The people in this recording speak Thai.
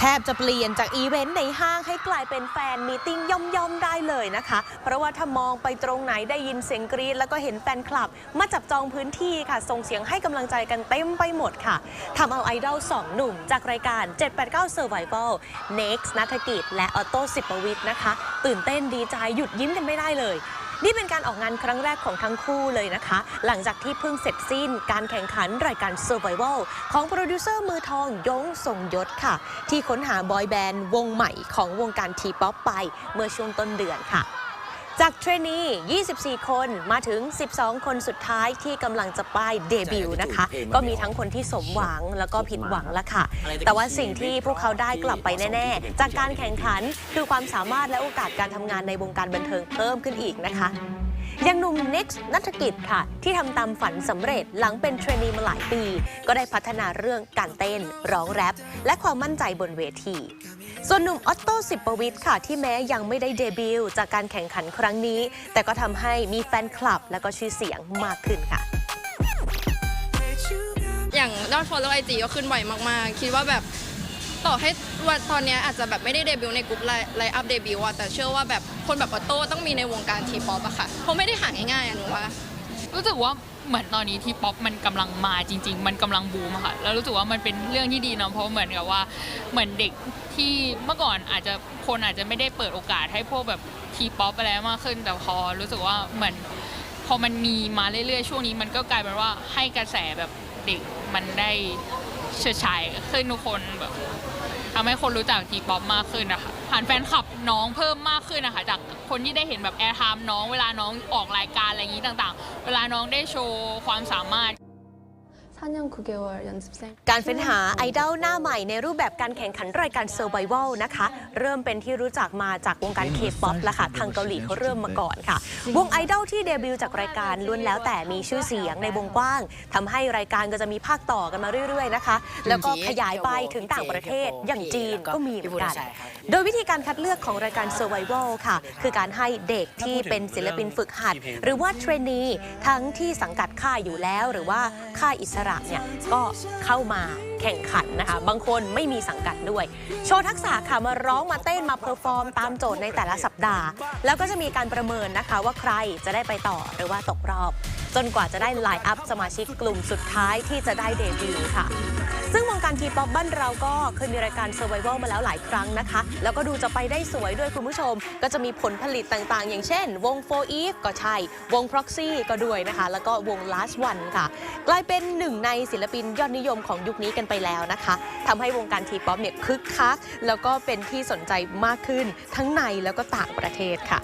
แทบจะเปลี่ยนจากอีเวนต์ในห้างให้กลายเป็นแฟนมีตติ้งย่อมๆได้เลยนะคะ เพราะว่าถ้ามองไปตรงไหนได้ยินเสียงกรี๊ดแล้วก็เห็นแฟนคลับ มาจับจองพื้นที่ค่ะ ส่งเสียงให้กำลังใจกันเต็มไปหมดค่ะทำเอาไอดอลสองหนุ่ม จากรายการ 789 Survival Next นัฐกิจ และออโต้สิบประวิทย์นะคะ ตื่นเต้นดีใจหยุดยิ้มกันไม่ได้เลย นี่เป็นการออกงานครั้งแรกของทั้งคู่เลยนะคะ หลังจากที่เพิ่งเสร็จสิ้นการแข่งขันรายการ Survival ของโปรดิวเซอร์มือทองยงทรงยศค่ะ ที่ค้นหาบอยแบนด์วงใหม่ของวงการทีป๊อปไปเมื่อช่วงต้นเดือนค่ะ จากเทรนนี 24 คนมาถึง 12 คนสุดท้ายที่กำลังจะป้ายเดบิวต์นะคะ ก็มีทั้งคนที่สมหวังแล้วก็ผิดหวังละค่ะ แต่ว่าสิ่งที่พวกเขาได้กลับไปแน่ ๆ จากการแข่งขันคือความสามารถและโอกาสการทำงานในวงการบันเทิงเพิ่มขึ้นอีกนะคะอ ย่างหนุ่ม Next นัฐกิจค่ะ ที่ทำตามฝันสำเร็จหลังเป็นเทรนนีมาหลายปี ก็ได้พัฒนาเรื่องการเต้น ร้องแรปและความมั่นใจบนเวที ส่วนหนุ่มออตโต้สิบประวิทย์ค่ะ ที่แม้ยังไม่ได้เดบิวต์จากการแข่งขันครั้งนี้ แต่ก็ทำให้มีแฟนคลับ และก็ชื่อเสียงมากขึ้นค่ะอย่างยอดฟอลโล่ไอจีก็ขึ้นบ่อยมาก ๆ คิดว่าแบบ ต่อให้วันตอนเนี้ยอาจจะแบบไม่ได้เดบิวต์ในกลุ่มไลน์อัพเดบิวต์อะแต่เชื่อว่าแบบคนแบบออโต้ต้องมีในวงการทีป๊อปอะค่ะเพราะไม่ได้หาง่ายๆอะหนูว่า รู้สึกว่าเหมือนตอนนี้ที่ป๊อปมันกำลังมาจริง ๆ มันกำลังบูมอะค่ะ แล้วรู้สึกว่ามันเป็นเรื่องที่ดีเนาะเพราะเหมือนกับว่าเหมือนเด็กที่เมื่อก่อนอาจจะคนอาจจะไม่ได้เปิดโอกาสให้พวกแบบทีป๊อปอะไรมากขึ้นแต่พอรู้สึกว่าเหมือนพอมันมีมาเรื่อยๆช่วงนี้มันก็กลายเป็นว่าให้กระแสแบบเด็กมันได้ เฉิดฉายขึ้นทุกคนแบบทำให้คนรู้จักทีป๊อปมากขึ้นนะคะผ่านแฟนคลับน้องเพิ่มมากขึ้นนะคะจากคนที่ได้เห็นแบบแอร์ไทม์น้องเวลาน้องออกรายการอะไรอย่างนี้ต่างๆ เวลาน้องได้โชว์ความสามารถ 4년 9개월 연습생 การเฟ้นหาไอดอลหน้าใหม่ในรูปแบบการแข่งขันรายการ Survival นะคะ เริ่มเป็นที่รู้จักมาจากวงการเคป๊อปละค่ะ ทางเกาหลีเขาเริ่มมาก่อนค่ะ วงไอดอลที่เดบิวต์จากรายการล้วนแล้วแต่มีชื่อเสียงในวงกว้างทำให้รายการก็จะมีภาคต่อกันมาเรื่อยๆนะคะ แล้วก็ขยายไปถึงต่างประเทศอย่างจีนก็มีเหมือนกัน โดยวิธีการคัดเลือกของรายการ Survival ค่ะ คือการให้เด็กที่เป็นศิลปินฝึกหัด หรือว่าเทรนนีทั้งที่สังกัดค่ายอยู่แล้ว หรือว่าค่ายอิสระ ระเนี่ยก็เข้ามาแข่งขันนะคะ บางคนไม่มีสังกัดด้วย โชว์ทักษะค่ะมาร้องมาเต้นมาเพอร์ฟอร์มตามโจทย์ในแต่ละสัปดาห์ แล้วก็จะมีการประเมินนะคะว่าใครจะได้ไปต่อหรือว่าตกรอบ จนกว่าจะได้ไลน์อัพสมาชิกกลุ่มสุดท้ายที่จะได้เดบิวต์ค่ะ ซึ่งวงการทีป๊อปบ้านเราก็เคยมีรายการ Survival มาแล้วหลายครั้งนะคะ แล้วก็ดูจะไปได้สวยด้วยคุณผู้ชม ก็จะมีผลผลิตต่างๆ อย่างเช่น วง4 Eve ก็ใช่ วง Proxy ก็ด้วยนะคะ แล้วก็วง Last One ค่ะ กลายเป็นหนึ่งในศิลปินยอดนิยมของยุคนี้กันไปแล้วนะคะทำให้วงการทีป๊อปเนี่ยคึกคักแล้วก็เป็นที่สนใจมากขึ้นทั้งในแล้วก็ต่างประเทศค่ะ